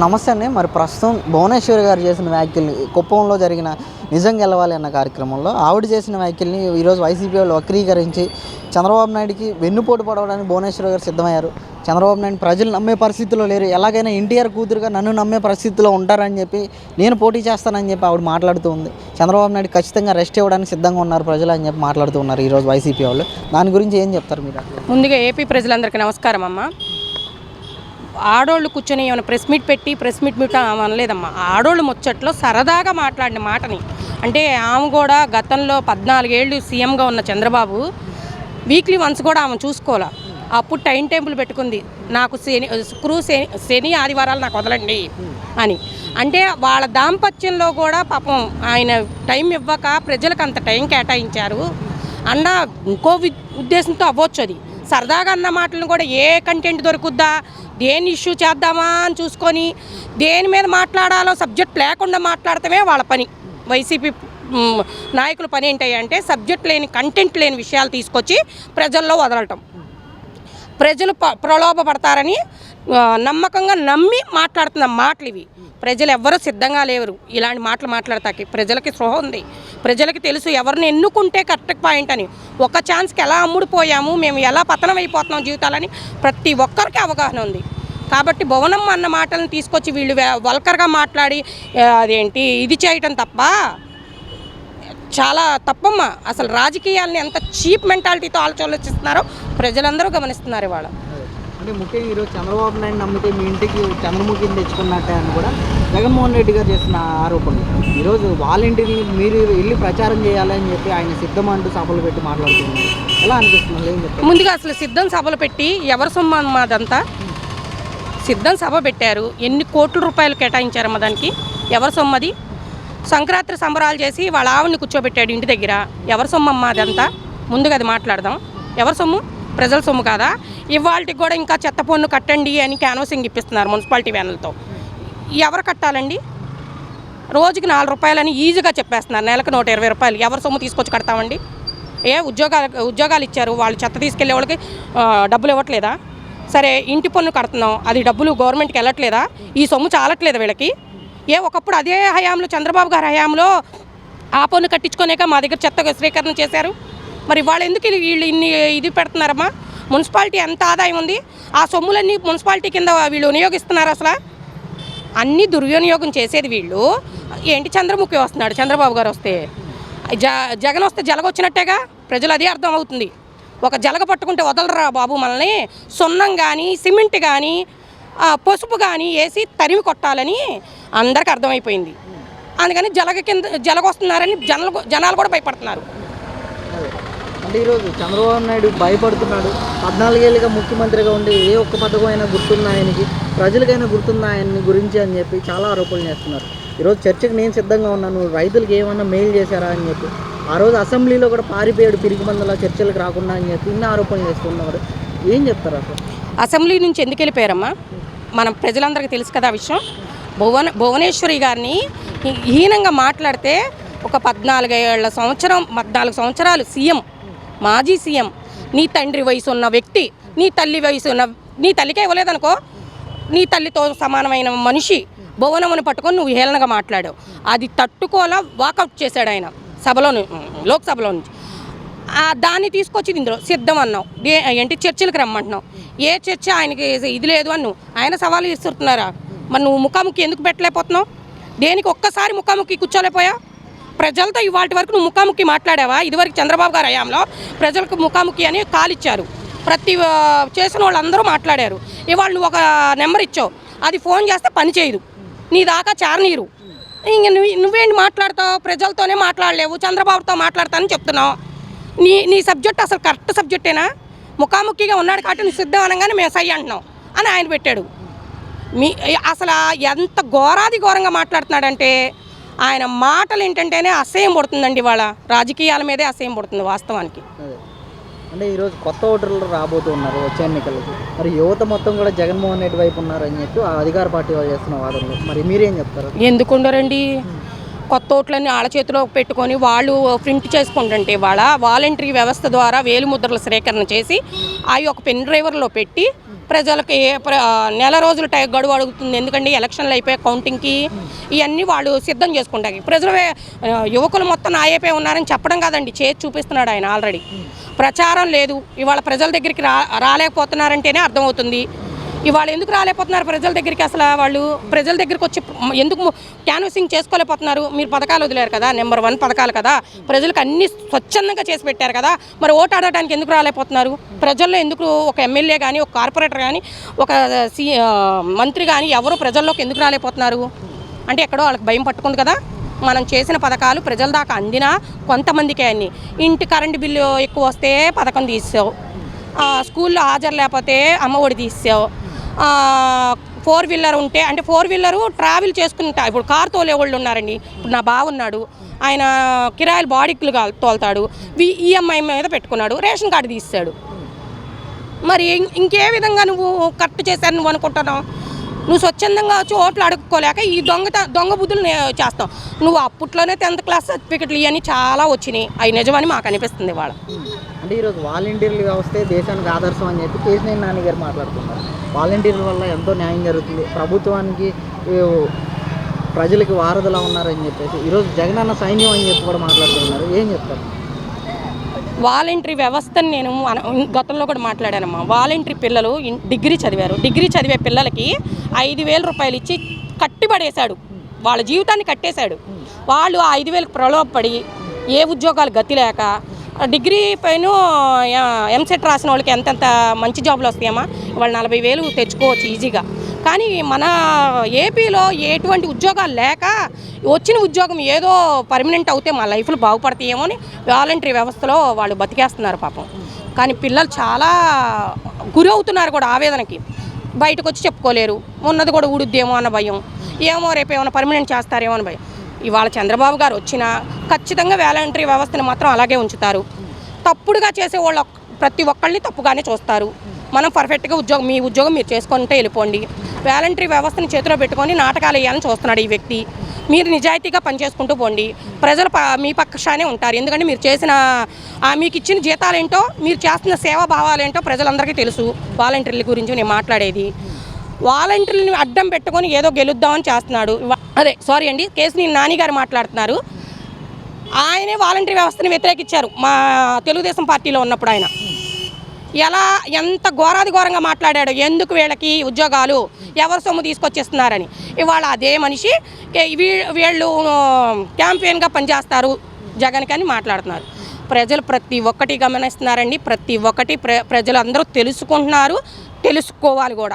నమస్తే అండి. మరి ప్రస్తుతం భువనేశ్వరి గారు చేసిన వ్యాఖ్యల్ని కుప్పంలో జరిగిన నిజం గెలవాలి అన్న కార్యక్రమంలో ఆవిడ చేసిన వ్యాఖ్యల్ని ఈరోజు వైసీపీ వాళ్ళు వక్రీకరించి చంద్రబాబు నాయుడికి వెన్నుపోటు పడవడానికి భువనేశ్వరి గారు సిద్ధమయ్యారు. చంద్రబాబు నాయుడు ప్రజలు నమ్మే పరిస్థితిలో లేరు. ఎలాగైనా ఎన్టీఆర్ కూతురుగా నన్ను నమ్మే పరిస్థితిలో ఉంటారని చెప్పి నేను పోటీ చేస్తానని చెప్పి ఆవిడ మాట్లాడుతూ ఉంది. చంద్రబాబు నాయుడు ఖచ్చితంగా రెస్ట్ ఇవ్వడానికి సిద్ధంగా ఉన్నారు ప్రజలు అని చెప్పి మాట్లాడుతూ ఉన్నారు ఈరోజు వైసీపీ వాళ్ళు. దాని గురించి ఏం చెప్తారు మీరు? ముందుగా ఏపీ ప్రజలందరికీ నమస్కారం అమ్మ. ఆడోళ్ళు కూర్చొని ఏమైనా ప్రెస్ మీట్ పెట్టి ప్రెస్ మీట్ మీట్ అనలేదమ్మా. ఆడోళ్ళు ముచ్చట్లో సరదాగా మాట్లాడిన మాటని. అంటే ఆమె కూడా గతంలో పద్నాలుగేళ్ళు సీఎంగా ఉన్న చంద్రబాబు వీక్లీ వన్స్ కూడా ఆమె చూసుకోవాలా? అప్పుడు టైం టేబుల్ పెట్టుకుంది. నాకు శని శుక్రు శని శని ఆదివారాలు నాకు వదలండి అని. అంటే వాళ్ళ దాంపత్యంలో కూడా పాపం ఆయన టైం ఇవ్వక ప్రజలకు అంత టైం కేటాయించారు అన్న ఇంకో ఉద్దేశంతో అవ్వచ్చు అది. సరదాగా అన్న మాటలను కూడా ఏ కంటెంట్ దొరుకుద్దా? దేని ఇష్యూ చేద్దామా అని చూసుకొని దేని మీద మాట్లాడాలో సబ్జెక్ట్ లేకుండా మాట్లాడటమే వాళ్ళ పని. వైసీపీ నాయకుల పని ఏంటంటే సబ్జెక్ట్ లేని కంటెంట్ లేని విషయాలు తీసుకొచ్చి ప్రజల్లో వదలటం. ప్రజలు ప్రలోభపడతారని నమ్మకంగా నమ్మి మాట్లాడుతున్న మాటలు ఇవి. ప్రజలు ఎవ్వరూ సిద్ధంగా లేరు. ఇలాంటి మాటలు మాట్లాడతాకి. ప్రజలకి స్పృహ ఉంది. ప్రజలకి తెలుసు ఎవరిని ఎన్నుకుంటే కరెక్ట్ పాయింట్ అని. ఒక ఛాన్స్కి ఎలా అమ్ముడుపోయాము మేము ఎలా పతనం అయిపోతున్నాం జీవితాలని ప్రతి ఒక్కరికి అవగాహన ఉంది. కాబట్టి భువనమ్మ అన్న మాటలను తీసుకొచ్చి వీళ్ళు వల్కర్గా మాట్లాడి అదేంటి ఇది చేయటం తప్ప? చాలా తప్పమ్మ. అసలు రాజకీయాల్ని ఎంత చీప్ మెంటాలిటీతో ఆలోచనలు ప్రజలందరూ గమనిస్తున్నారు ఇవాళ. అంటే ముఖ్యంగా ఈరోజు చంద్రబాబు నాయుడు నమ్మితే మీ ఇంటికి చంద్రముఖిని తెచ్చుకున్నట్టే అని కూడా జగన్మోహన్ రెడ్డి గారు చేసిన ఆరోపణలు. ఈరోజు వాళ్ళ ఇంటిని మీరు వెళ్ళి ప్రచారం చేయాలని చెప్పి ఆయన సిద్ధం అంటూ సభలు పెట్టి మాట్లాడుతున్నారు. ఎలా అనిపిస్తుంది? ఏం చెప్తారు? ముందుగా అసలు సిద్ధం సభలు పెట్టి ఎవరి సొమ్ము మాదంతా సిద్ధం సభ పెట్టారు. ఎన్ని కోట్ల రూపాయలు కేటాయించారమ్మ దానికి? ఎవరి సొమ్మది అది? సంక్రాంతి సంబరాలు చేసి వాళ్ళ ఆవిడని కూర్చోబెట్టాడు ఇంటి దగ్గర. ఎవరి సొమ్మమ్మ అదంతా? ముందుగా అది మాట్లాడదాం. ఎవరి సొమ్ము? ప్రజల సొమ్ము కాదా? ఇవాళకి కూడా ఇంకా చెత్త పన్ను కట్టండి అని క్యాన్వసింగ్ ఇప్పిస్తున్నారు మున్సిపాలిటీ వ్యాన్లతో. ఎవరు కట్టాలండి? రోజుకి నాలుగు రూపాయలని ఈజీగా చెప్పేస్తున్నారు. నెలకు నూట ఇరవై రూపాయలు. ఎవరి సొమ్ము తీసుకొచ్చి కడతామండి? ఏ ఉద్యోగాలు ఉద్యోగాలు ఇచ్చారు. వాళ్ళు చెత్త తీసుకెళ్ళే వాళ్ళకి డబ్బులు ఇవ్వట్లేదా? సరే ఇంటి పన్ను కడుతున్నాం. అది డబ్బులు గవర్నమెంట్కి వెళ్ళట్లేదా? ఈ సొమ్ము చాలట్లేదు వీళ్ళకి? ఏ ఒకప్పుడు అదే హయాంలో చంద్రబాబు గారి హయాంలో ఆ పన్ను కట్టించుకునేక మా దగ్గర చెత్త స్వీకరణ చేశారు? మరి వాళ్ళు ఎందుకు ఇది- వీళ్ళు ఇన్ని ఇది పెడుతున్నారమ్మా? మున్సిపాలిటీ ఎంత ఆదాయం ఉంది? ఆ సొమ్ములన్నీ మున్సిపాలిటీ కింద వీళ్ళు వినియోగిస్తున్నారు అసలు? అన్నీ దుర్వినియోగం చేసేది వీళ్ళు. ఏంటి చంద్రముఖి వస్తున్నాడు? చంద్రబాబు గారు వస్తే. జ జగన్ వస్తే జలగ వచ్చినట్టేగా? ప్రజలు అదే అర్థం అవుతుంది. ఒక జలగ పట్టుకుంటే వదలరా బాబు మనల్ని? సున్నం కానీ సిమెంట్ కానీ పసుపు కానీ వేసి తరిమి కొట్టాలని అందరికి అర్థమైపోయింది. అందుకని జలగ కింద జలగ వస్తున్నారని జనాలు జనాలు కూడా భయపడుతున్నారు. అంటే ఈరోజు చంద్రబాబు నాయుడు భయపడుతున్నాడు. పద్నాలుగేళ్ళుగా ముఖ్యమంత్రిగా ఉండి ఏ ఒక్క పథకం అయినా గుర్తుందా ఆయనకి? ప్రజలకైనా గుర్తున్న ఆయన గురించి అని చెప్పి చాలా ఆరోపణలు చేస్తున్నారు. ఈరోజు చర్చకు నేను సిద్ధంగా ఉన్నాను. రైతులకు ఏమన్నా మెయిల్ చేశారా అని చెప్పి. ఆ రోజు అసెంబ్లీలో కూడా పారిపోయాడు పిరికి మందల చర్చలకు రాకుండా అని చెప్పి ఇన్ని ఆరోపణలు చేస్తున్నారు. ఏం చెప్తారు అసలు? అసెంబ్లీ నుంచి ఎందుకు వెళ్ళిపోయారమ్మా? మనం ప్రజలందరికీ తెలుసు కదా విషయం. భువన భువనేశ్వరి గారిని హీనంగా మాట్లాడితే ఒక పద్నాలుగేళ్ళ సంవత్సరం పద్నాలుగు సంవత్సరాలు సీఎం మాజీ సీఎం నీ తండ్రి వయసు ఉన్న వ్యక్తి నీ తల్లి వయసు ఉన్న నీ తల్లికే ఇవ్వలేదనుకో నీ తల్లితో సమానమైన మనిషి భువనమును పట్టుకొని నువ్వు హేళనగా మాట్లాడావు. అది తట్టుకోలా వాకౌట్ చేశాడు ఆయన సభలో లోక్సభలో నుంచి. దాన్ని తీసుకొచ్చి ఇందులో సిద్ధం అన్నావు. దే ఏంటి చర్చలకు రమ్మంటున్నావు. ఏ చర్చ ఆయనకి ఇది లేదు అని నువ్వు ఆయన సవాలు ఇస్తున్నారా మరి నువ్వు ముఖాముఖి ఎందుకు పెట్టలేకపోతున్నావు? దేనికి ఒక్కసారి ముఖాముఖి కూర్చోలేకపోయా? ప్రజలతో ఇవాటి వరకు నువ్వు ముఖాముఖి మాట్లాడావా? ఇదివరకు చంద్రబాబు గారు హయాంలో ప్రజలకు ముఖాముఖి అని కాలిచ్చారు ప్రతి చేసిన వాళ్ళందరూ మాట్లాడారు. ఇవాళ నువ్వు ఒక నెంబర్ ఇచ్చావు. అది ఫోన్ చేస్తే పని చేయదు. నీ దాకా చేరనీరు. ఇంక నువ్వు నువ్వేంటి మాట్లాడతావు? ప్రజలతోనే మాట్లాడలేవు. చంద్రబాబుతో మాట్లాడతానని చెప్తున్నావు. నీ నీ సబ్జెక్ట్ అసలు కరెక్ట్ సబ్జెక్టేనా? ముఖాముఖిగా ఉన్నాడు కాబట్టి నువ్వు సిద్ధం అనగానే మేము సై అంటున్నాం అని ఆయన పెట్టాడు. మీ అసలు ఎంత ఘోరాది ఘోరంగా మాట్లాడుతున్నాడంటే ఆయన మాటలు ఏంటంటేనే అసహ్యం పడుతుందండి ఇవాళ. రాజకీయాల మీదే అసహ్యం పడుతుంది వాస్తవానికి. అంటే ఈరోజు కొత్త ఓటర్లు రాబోతున్నారు వచ్చే ఎన్నికలకి. మరి యువత మొత్తం కూడా జగన్మోహన్ రెడ్డి వైపు ఉన్నారని చెప్పి అధికార పార్టీ వాళ్ళు చేస్తున్న వాదనలు. మరి మీరేం చెప్తారు? ఎందుకు ఉండరండి కొత్త ఓట్లన్నీ వాళ్ళ చేతిలో పెట్టుకొని వాళ్ళు ప్రింట్ చేసుకుంటుంటే వాళ్ళ వాలంటరీ వ్యవస్థ ద్వారా వేలిముద్రల సేకరణ చేసి అవి ఒక పెన్ డ్రైవర్లో పెట్టి ప్రజలకి ప్ర- నెల రోజులు టై గడువు అడుగుతుంది. ఎందుకంటే ఎలక్షన్లు అయిపోయి కౌంటింగ్కి ఇవన్నీ వాళ్ళు సిద్ధం చేసుకుంటాయి ప్రజలు యువకులు మొత్తం నా ఉన్నారని చెప్పడం కాదండి. చేసి చూపిస్తున్నాడు ఆయన ఆల్రెడీ. ప్రచారం లేదు. ఇవాళ ప్రజల దగ్గరికి రా రాలేకపోతున్నారంటేనే అర్థమవుతుంది. ఇవాళ ఎందుకు రాలేకపోతున్నారు ప్రజల దగ్గరికి అసలు వాళ్ళు? ప్రజల దగ్గరికి వచ్చి ఎందుకు క్యాన్వసింగ్ చేసుకోలేకపోతున్నారు? మీరు పథకాలు వదిలేరు కదా నెంబర్ వన్ పథకాలు కదా. ప్రజలకు అన్ని స్వచ్ఛందంగా చేసి పెట్టారు కదా. మరి ఓటు ఆడటానికి ఎందుకు రాలేకపోతున్నారు? ప్రజల్లో ఎందుకు ఒక ఎమ్మెల్యే కానీ ఒక కార్పొరేటర్ కానీ ఒక సీ మంత్రి కానీ ఎవరు ప్రజల్లోకి ఎందుకు రాలేకపోతున్నారు? అంటే ఎక్కడో వాళ్ళకి భయం పట్టుకుంది కదా. మనం చేసిన పథకాలు ప్రజల దాకా అందినా కొంతమందికే అన్ని. ఇంటి కరెంటు బిల్లు ఎక్కువ వస్తే పథకం తీసావు ఆ, స్కూల్లో హాజరు లేకపోతే అమ్మ ఒడి తీసావు ఫోర్ వీలర్ ఉంటే అంటే ఫోర్ వీలరు ట్రావెల్ చేసుకుంటా. ఇప్పుడు కార్ తోలే వాళ్ళు ఉన్నారండి. ఇప్పుడు నా బావ ఉన్నాడు. ఆయన కిరాయిలు బాడీకులు తోలుతాడు. వి- ఈఎంఐ మీద పెట్టుకున్నాడు. రేషన్ కార్డు తీస్తాడు. మరి ఇంకే విధంగా నువ్వు కరెక్ట్ చేశాను నువ్వు అనుకుంటున్నావు? నువ్వు స్వచ్ఛందంగా వచ్చి ఓట్లు అడుక్కోలేక ఈ దొంగత దొంగ బుద్ధులు చేస్తావు. నువ్వు అప్పట్లోనే టెన్త్ క్లాస్ సర్టిఫికెట్లు ఇవన్నీ చాలా వచ్చినాయి. అవి నిజమని మాకు అనిపిస్తుంది వాళ్ళ అంటే ఈరోజు వాలంటీర్ల వ్యవస్థే దేశానికి ఆదర్శం అని చెప్పి కేసీఆర్ నాన్నగారు మాట్లాడుతున్నారు. వాలంటీర్ల వల్ల ఎంతో న్యాయం జరుగుతుంది. ప్రభుత్వానికి ప్రజలకి వారధిలా ఉన్నారని చెప్పేసి ఈరోజు జగన్ అన్న సైన్యం అని చెప్పి కూడా మాట్లాడుతున్నారు. ఏం చెప్తారు? వాలంటరీ వ్యవస్థని నేను గతంలో కూడా మాట్లాడానమ్మా. వాలంటరీ పిల్లలు డిగ్రీ చదివారు. డిగ్రీ చదివే పిల్లలకి ఐదు వేల రూపాయలు ఇచ్చి కట్టిపడేశాడు వాళ్ళ జీవితాన్ని కట్టేశాడు. వాళ్ళు ఆ ఐదు వేలకు ప్రలోభపడి ఏ ఉద్యోగాలు గతి లేక డిగ్రీ పైన ఎంసెట్ రాసిన వాళ్ళకి ఎంతెంత మంచి జాబులు వస్తాయమ్మా? వాళ్ళు నలభై వేలు తెచ్చుకోవచ్చు ఈజీగా. కానీ మన ఏపీలో ఎటువంటి ఉద్యోగాలు లేక వచ్చిన ఉద్యోగం ఏదో పర్మనెంట్ అవుతే మా లైఫ్లు బాగుపడతాయేమో అని వాలంటరీ వ్యవస్థలో వాళ్ళు బతికేస్తున్నారు పాపం. కానీ పిల్లలు చాలా గురి అవుతున్నారు కూడా ఆవేదనకి. బయటకు వచ్చి చెప్పుకోలేరు. ఉన్నది కూడా ఊడుద్దేమో అన్న భయం. ఏమో రేపు ఏమైనా పర్మనెంట్ చేస్తారేమో అని భయం. ఇవాళ చంద్రబాబు గారు వచ్చినా ఖచ్చితంగా వాలంటరీ వ్యవస్థను మాత్రం అలాగే ఉంచుతారు. తప్పుడుగా చేసే వాళ్ళ ప్రతి ఒక్కళ్ళని తప్పుగానే చూస్తారు. మనం పర్ఫెక్ట్గా ఉద్యోగం మీ ఉద్యోగం మీరు చేసుకుంటే వెళ్ళిపోండి. వాలంటరీ వ్యవస్థని చేతిలో పెట్టుకొని నాటకాలు వేయాలని చూస్తున్నాడు ఈ వ్యక్తి. మీరు నిజాయితీగా పనిచేసుకుంటూ పోండి. ప్రజలు ప- మీ పక్షానే ఉంటారు. ఎందుకంటే మీరు చేసిన ఆ మీకు ఇచ్చిన జీతాలేంటో మీరు చేస్తున్న సేవా భావాలేంటో ప్రజలందరికీ తెలుసు. వాలంటీర్ల గురించి నేను మాట్లాడేది. వాలంటీర్లని అడ్డం పెట్టుకొని ఏదో గెలుద్దామని చేస్తున్నాడు. అదే సారీ అండి కేసుని నాని గారు మాట్లాడుతున్నారు. ఆయనే వాలంటరీ వ్యవస్థని వ్యతిరేకించారు మా తెలుగుదేశం పార్టీలో ఉన్నప్పుడు ఆయన. ఎలా ఎంత ఘోరాది ఘోరంగా మాట్లాడాడు ఎందుకు వీళ్ళకి ఉద్యోగాలు ఎవరు సొమ్ము తీసుకొచ్చేస్తున్నారని. ఇవాళ అదే మనిషి ఏ, వీ- వీళ్ళు క్యాంపెయిన్గా పనిచేస్తారు జగన్ అని మాట్లాడుతున్నారు. ప్రజలు ప్రతి ఒక్కటి గమనిస్తున్నారండి ప్రతి ఒక్కటి ప్ర ప్రజలు అందరూ తెలుసుకుంటున్నారు తెలుసుకోవాలి కూడా.